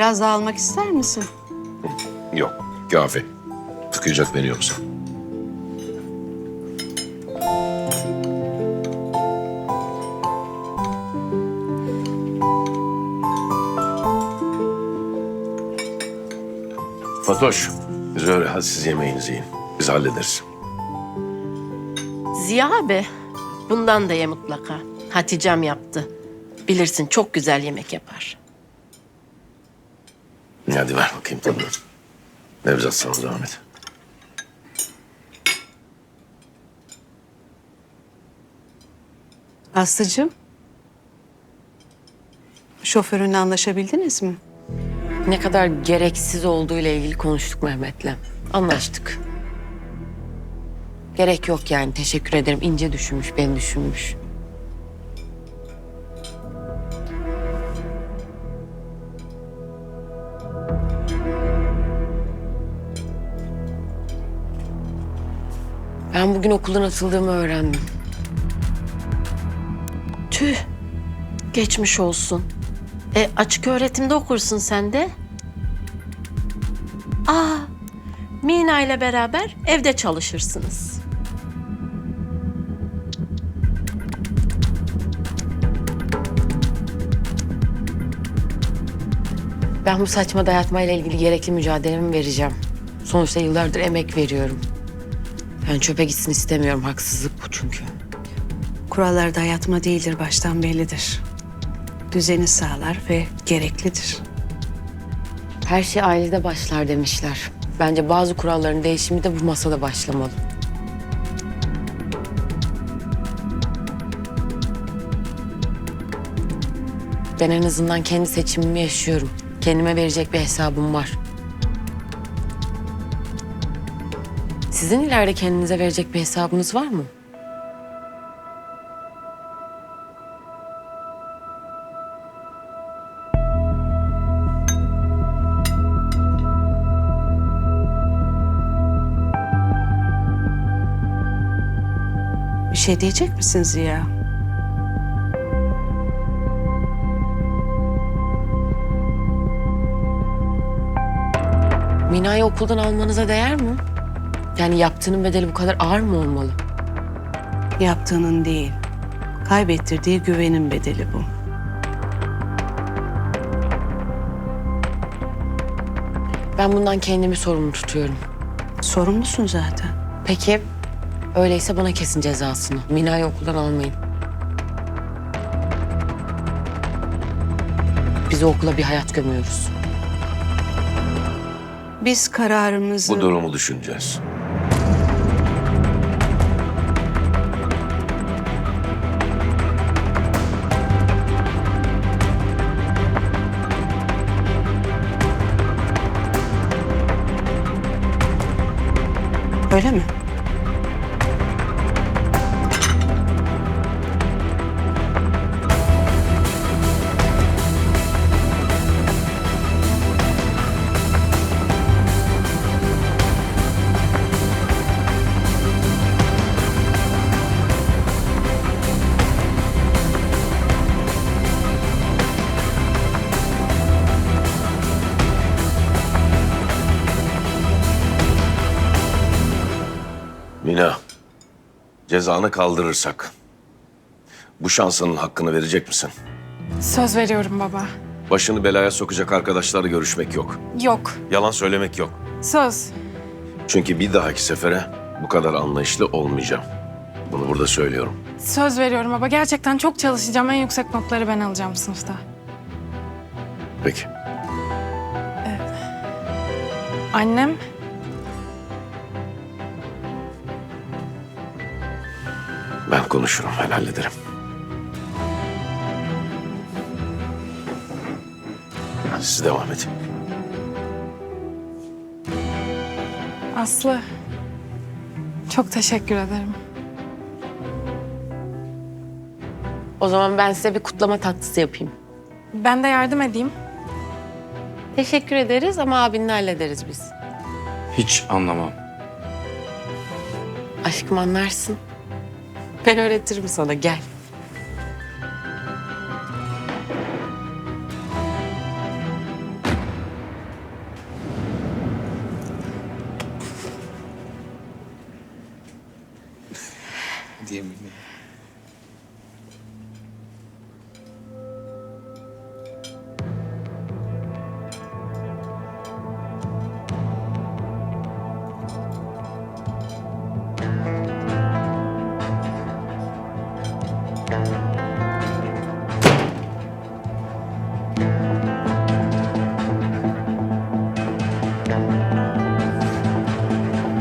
Biraz daha almak ister misin? Yok, kafi. Tıkayacak beni yoksa. Fatoş, Zöhre hadi siz yemeğinizi yiyin. Biz hallederiz. Ziya abi, bundan da ye mutlaka. Hatice'm yaptı. Bilirsin çok güzel yemek yapar. Hadi ver bakayım tadını. Nevzat sana zahmet. Aslıcığım. Şoförünle anlaşabildiniz mi? Ne kadar gereksiz olduğu ile ilgili konuştuk Mehmet'le. Anlaştık. Gerek yok yani. Teşekkür ederim. İnce düşünmüş, beni düşünmüş. Ben bugün okuldan atıldığımı öğrendim. Tüh, geçmiş olsun. E açık öğretimde okursun sen de. Aa, Mina ile beraber evde çalışırsınız. Ben bu saçma dayatmayla ilgili gerekli mücadelemi vereceğim. Sonuçta yıllardır emek veriyorum. Yani çöpe gitsin istemiyorum. Haksızlık bu çünkü. Kurallar dayatma değildir baştan bellidir. Düzeni sağlar ve gereklidir. Her şey ailede başlar demişler. Bence bazı kuralların değişimi de bu masada başlamalı. Ben en azından kendi seçimimi yaşıyorum. Kendime verecek bir hesabım var. Sizin ileride kendinize verecek bir hesabınız var mı? Bir şey diyecek misin Ziya? Mina'yı okuldan almanıza değer mi? Yani yaptığının bedeli bu kadar ağır mı olmalı? Yaptığının değil, kaybettirdiği güvenin bedeli bu. Ben bundan kendimi sorumlu tutuyorum. Sorumlusun zaten. Peki öyleyse bana kesin cezasını. Mina'yı okuldan almayın. Biz o okula bir hayat gömüyoruz. Biz kararımızı... Bu durumu düşüneceğiz. Öyle mi? Cezanı kaldırırsak bu şansının hakkını verecek misin? Söz veriyorum baba. Başını belaya sokacak arkadaşlarla görüşmek yok. Yok. Yalan söylemek yok. Söz. Çünkü bir dahaki sefere bu kadar anlayışlı olmayacağım. Bunu burada söylüyorum. Söz veriyorum baba. Gerçekten çok çalışacağım. En yüksek notları ben alacağım sınıfta. Peki. Annem Ben konuşurum, ben hallederim. Siz devam edin. Aslı. Çok teşekkür ederim. O zaman ben size bir kutlama tatlısı yapayım. Ben de yardım edeyim. Teşekkür ederiz ama abinle hallederiz biz. Hiç anlamam. Aşkım anlarsın. Ben öğretirim sana gel. Diyemeyiz.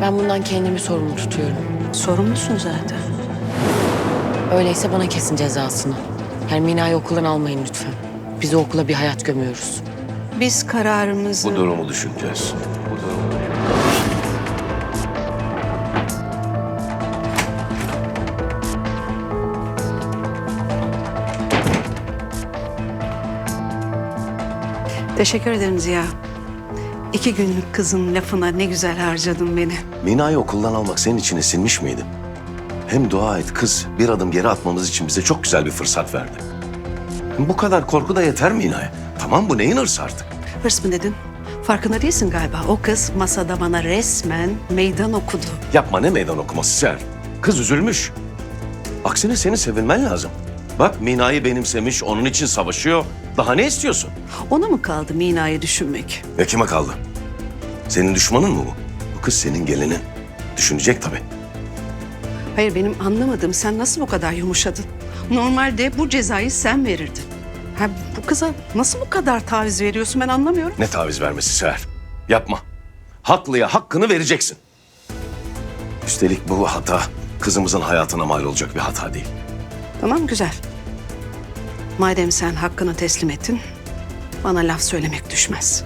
Ben bundan kendimi sorumlu tutuyorum. Sorumlusun zaten. Öyleyse bana kesin cezasını. Yani Mina'yı okuldan almayın lütfen. Biz o okula bir hayat gömüyoruz. Biz kararımızı... Bu durumu düşüneceğiz. Bu durumu Teşekkür ederim Ziya. İki günlük kızın lafına ne güzel harcadın beni. Mina'yı okuldan almak senin içine sinmiş miydi? Hem dua et kız bir adım geri atmamız için bize çok güzel bir fırsat verdi. Bu kadar korku da yeter Mina'ya. Tamam bu neyin hırsı artık? Hırs mı dedin? Farkında değilsin galiba. O kız masada bana resmen meydan okudu. Yapma ne meydan okuması Ser. Kız üzülmüş. Aksine seni sevinmen lazım. Bak Mina'yı benimsemiş, onun için savaşıyor. Daha ne istiyorsun? Ona mı kaldı Mina'yı düşünmek? Ve kime kaldı? Senin düşmanın mı bu? Bu kız senin gelinin. Düşünecek tabii. Hayır benim anlamadığım sen nasıl bu kadar yumuşadın? Normalde bu cezayı sen verirdin. Ha, bu kıza nasıl bu kadar taviz veriyorsun ben anlamıyorum. Ne taviz vermesi Seher? Yapma. Haklıya hakkını vereceksin. Üstelik bu hata kızımızın hayatına mal olacak bir hata değil. Tamam güzel. Madem sen hakkını teslim ettin, bana laf söylemek düşmez.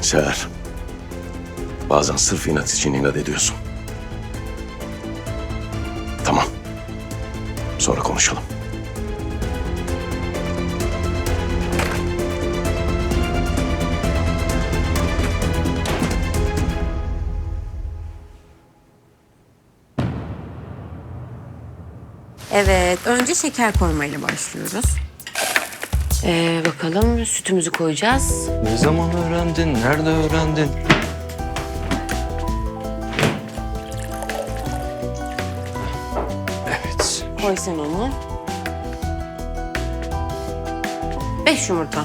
Seher, bazen sırf inat için inat ediyorsun. Tamam. Sonra konuşalım. Evet, önce şeker koymayla başlıyoruz. Ee, bakalım sütümüzü koyacağız. Ne zaman öğrendin? Nerede öğrendin? Koy sen onu. Beş yumurta.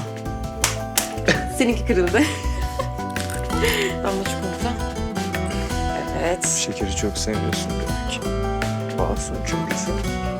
Seninki kırıldı. Damla çikolata. Evet. Şekeri çok sevmiyorsun demek. Masum çünkü sen.